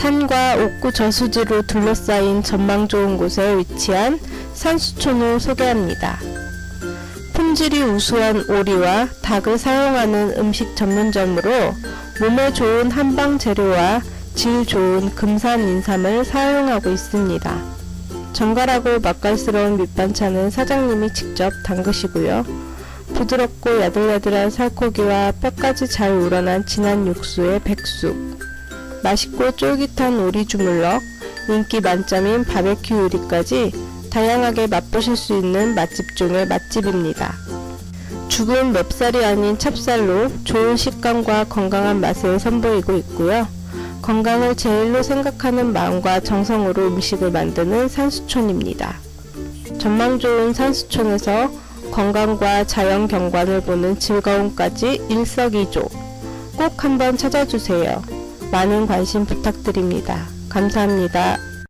산과 옥구 저수지로 둘러싸인 전망 좋은 곳에 위치한 산수촌을 소개합니다. 품질이 우수한 오리와 닭을 사용하는 음식 전문점으로 몸에 좋은 한방 재료와 질 좋은 금산 인삼을 사용하고 있습니다. 정갈하고 맛깔스러운 밑반찬은 사장님이 직접 담그시고요. 부드럽고 야들야들한 살코기와 뼈까지 잘 우러난 진한 육수의 백숙, 맛있고 쫄깃한 오리 주물럭, 인기 만점인 바베큐 요리까지 다양하게 맛보실 수 있는 맛집 중의 맛집입니다. 죽은 맵살이 아닌 찹쌀로 좋은 식감과 건강한 맛을 선보이고 있고요. 건강을 제일로 생각하는 마음과 정성으로 음식을 만드는 산수촌입니다. 전망 좋은 산수촌에서 건강과 자연 경관을 보는 즐거움까지 일석이조. 꼭 한번 찾아주세요. 많은 관심 부탁드립니다. 감사합니다.